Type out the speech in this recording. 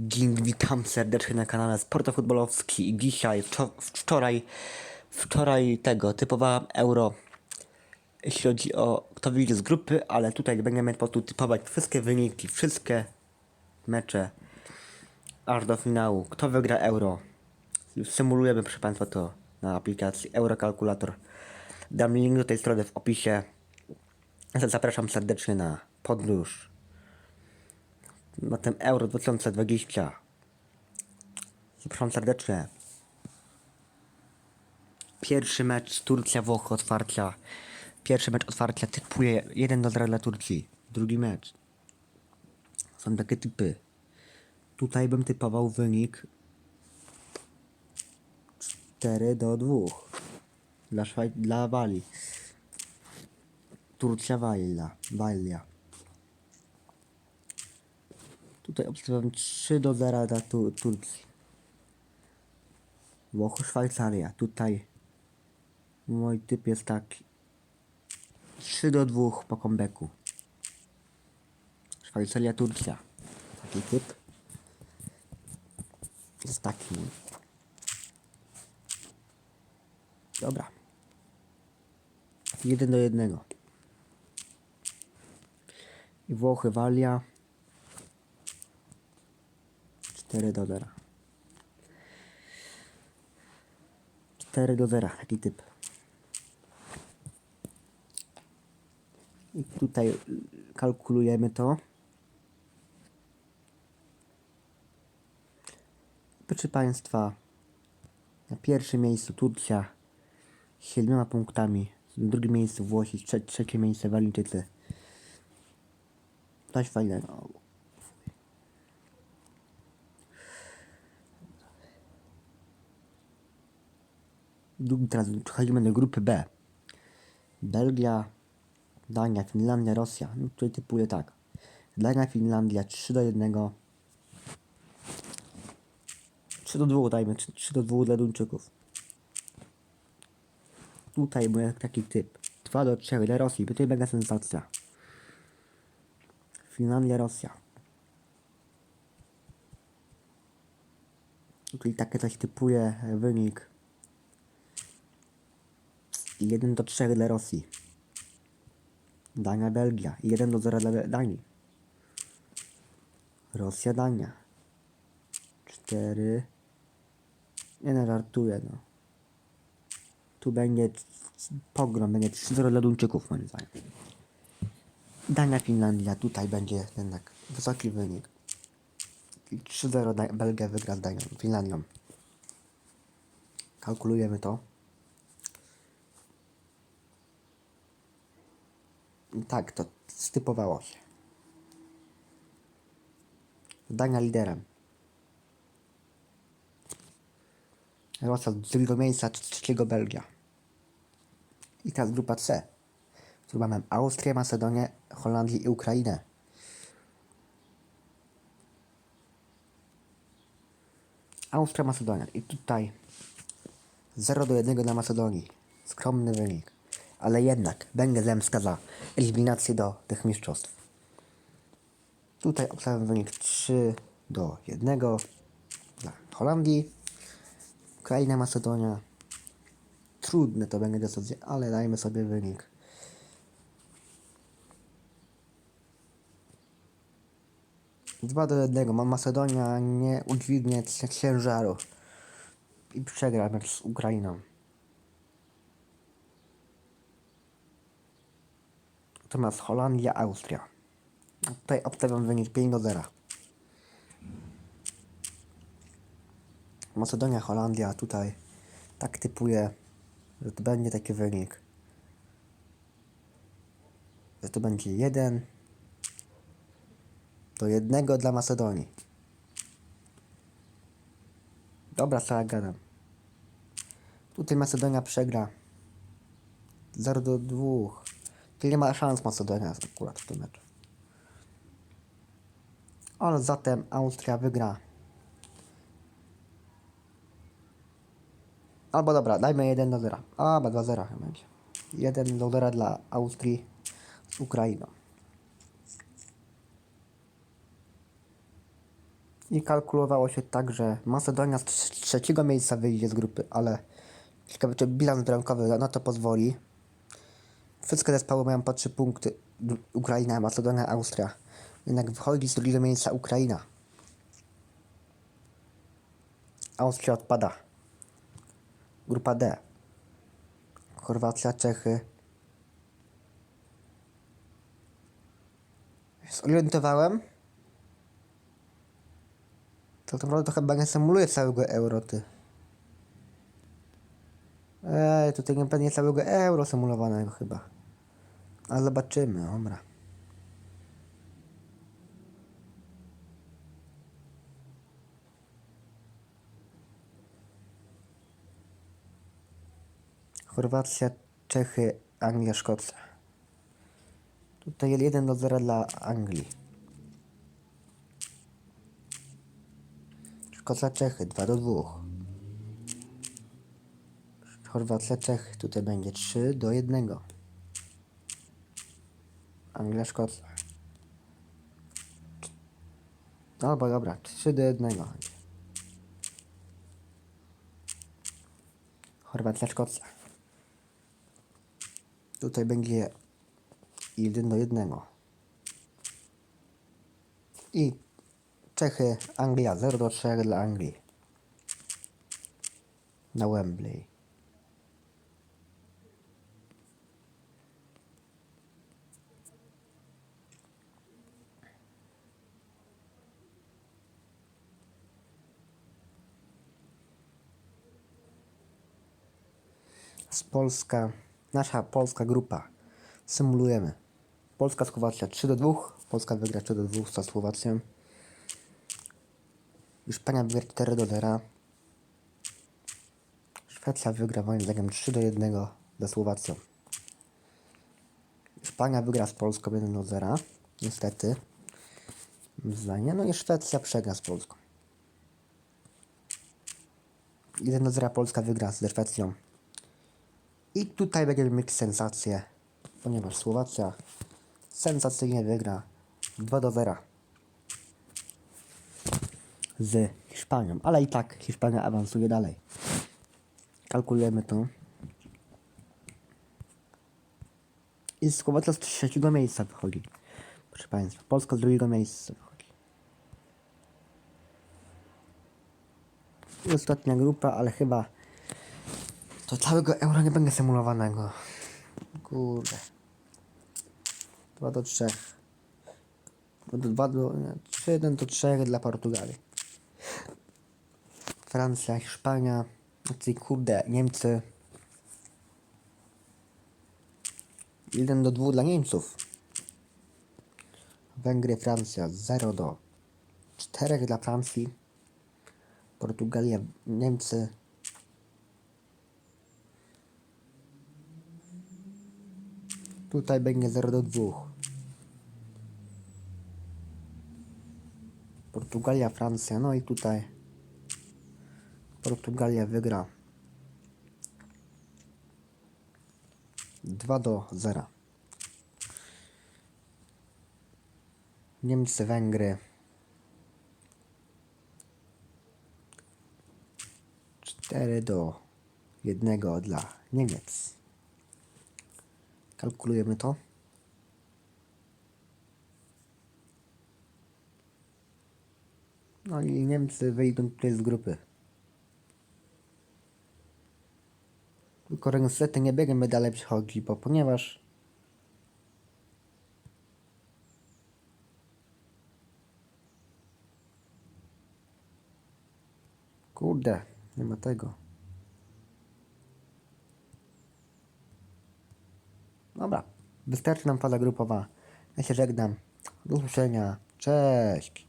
Dzień, witam serdecznie na kanale Sporto Futbolowski i dzisiaj, wczo- wczoraj, wczoraj tego, typowałem euro, jeśli chodzi o kto wyjdzie z grupy, ale tutaj będziemy po prostu typować wszystkie wyniki, wszystkie mecze, aż do finału, kto wygra euro. Symulujemy, proszę Państwa, to na aplikacji Eurokalkulator. Dam link do tej strony w opisie. Zapraszam serdecznie na podróż na ten Euro 2020. Zapraszam serdecznie. Pierwszy mecz Turcja-Włochy otwarcia. Pierwszy mecz otwarcia typuje 1 do 0 dla Turcji. Drugi mecz. Są takie typy. Tutaj bym typował wynik 4 do 2 dla, Szwaj- dla Walii. Turcja Walia. Walia. Tutaj obstawiam 3 do 0 dla tu Turcji. Włochy Szwajcaria. Tutaj mój typ jest taki. 3 do 2 po comebacku. Szwajcaria Turcja. Taki typ. Jest taki. mój. Dobra. 1 do 1. I Włochy Walia. 4 do 0. 4 do 0, taki typ. I tutaj kalkulujemy to. Proszę Państwa, na pierwszym miejscu Turcja z 7 punktami, na drugim miejscu Włosi, trze trzecie miejsce Walijczycy. Coś fajnego. Teraz przechodzimy do grupy B. Belgia, Dania, Finlandia, Rosja. No tutaj typuję tak. Dania, Finlandia 3 do 1. 3 do 2 dajmy, 3, 3 do 2 dla Duńczyków. Tutaj mój taki typ. 2 do 3 dla Rosji. Tutaj mega sensacja. Finlandia, Rosja. Tutaj takie coś typuje wynik 1 do 3 dla Rosji. Dania, Belgia. 1 do 0 dla Danii. Rosja, Dania. 4. Nie no, żartuję no. Tu będzie pogrom, będzie 3-0 dla Duńczyków moim zdaniem. Dania, Finlandia, tutaj będzie jednak wysoki wynik. I 3-0 Da- Belgia wygra z Danią, Finlandią. Kalkulujemy to. Tak, to stypowało się. Dania liderem. Rosja z drugiego miejsca, trz- trzeciego Belgia. I teraz grupa C. Tu mamy Austrię, Macedonię, Holandię i Ukrainę. Austria, Macedonia. I tutaj 0 do 1 dla Macedonii. Skromny wynik. Ale jednak będzie zemsta za eliminację do tych mistrzostw. Tutaj obstawiam wynik 3 do 1 dla Holandii. Ukraina, Macedonia. Trudne to będzie decyzja, ale dajmy sobie wynik. Dwa do jednego. Ma Macedonia nie udźwignie ciężaru i przegra mecz z Ukrainą. Natomiast Holandia, Austria. Tutaj obstawiam wynik 5 do 0. Macedonia, Holandia tutaj tak typuję, że to będzie taki wynik. Że to będzie 1 do 1 dla Macedonii. Dobra, co ja gadam. Tutaj Macedonia przegra 0 do 2. Nie ma szans Macedonia akurat w tym meczu. Ale zatem Austria wygra. Albo dobra, dajmy 1 do 0. Albo 2 0 chyba będzie. 1 do 0 dla Austrii z Ukrainą. I kalkulowało się tak, że Macedonia z trz- trzeciego miejsca wyjdzie z grupy, ale ciekawe czy bilans bramkowy na to pozwoli. Wszystkie zespoły mają po 3 punkty. Ukraina, Macedonia, Austria. Jednak wychodzi z drugiego miejsca Ukraina. Austria odpada. Grupa D. Chorwacja, Czechy. Zorientowałem. To naprawdę to chyba nie symuluje całego euro, Ej, tutaj nie pewnie całego euro symulowanego chyba. Ale zobaczymy, dobra. Chorwacja, Czechy, Anglia, Szkocja. Tutaj 1 do 0 dla Anglii. Szkocja, Czechy 2 do 2. Chorwacja, Czechy. Tutaj będzie 3 do 1. Anglia, Szkocja. Dobra, dobra, 3 do 1. Chorwacja, Szkocja. Tutaj będzie 1 do 1. I Czechy, Anglia 0 do 3 dla Anglii. Na Wembley. Z Polska, nasza polska grupa. Symulujemy. Polska, Słowacja 3 do 2. Polska wygra 3 do 2 za Słowacją. Hiszpania wygra 4 do 0. Szwecja wygra moim zdaniem 3 do 1 za Słowacją. Hiszpania wygra z Polską 1 do 0. Niestety. Moim zdaniem. No i Szwecja przegra z Polską. 1 do 0 Polska wygra ze Szwecją. I tutaj będziemy mieć sensację, ponieważ Słowacja sensacyjnie wygra 2 do 0 z Hiszpanią, ale i tak Hiszpania awansuje dalej. Kalkulujemy to. I Słowacja z trzeciego miejsca wychodzi. Proszę Państwa, Polska z drugiego miejsca wychodzi. I ostatnia grupa, ale chyba to całego euro nie będzie symulowanego. Kurde. 2 do 3. 2 do. 3, 1 do 3 dla Portugalii. Francja, Hiszpania. Znaczy, kurde, Niemcy. 1 do 2 dla Niemców. Węgry, Francja 0 do 4 dla Francji. Portugalia, Niemcy Tutaj będzie 0 do 2. Portugalia, Francja, no i tutaj Portugalia wygra 2 do 0. Niemcy, Węgry 4 do 1 dla Niemiec. Kalkulujemy to. No i Niemcy wyjdą tutaj z grupy. Tylko niestety nie będziemy dalej przechodzić, bo ponieważ Kurde, nie ma tego. Dobra, wystarczy nam faza grupowa. Ja się żegnam. Do usłyszenia. Cześć.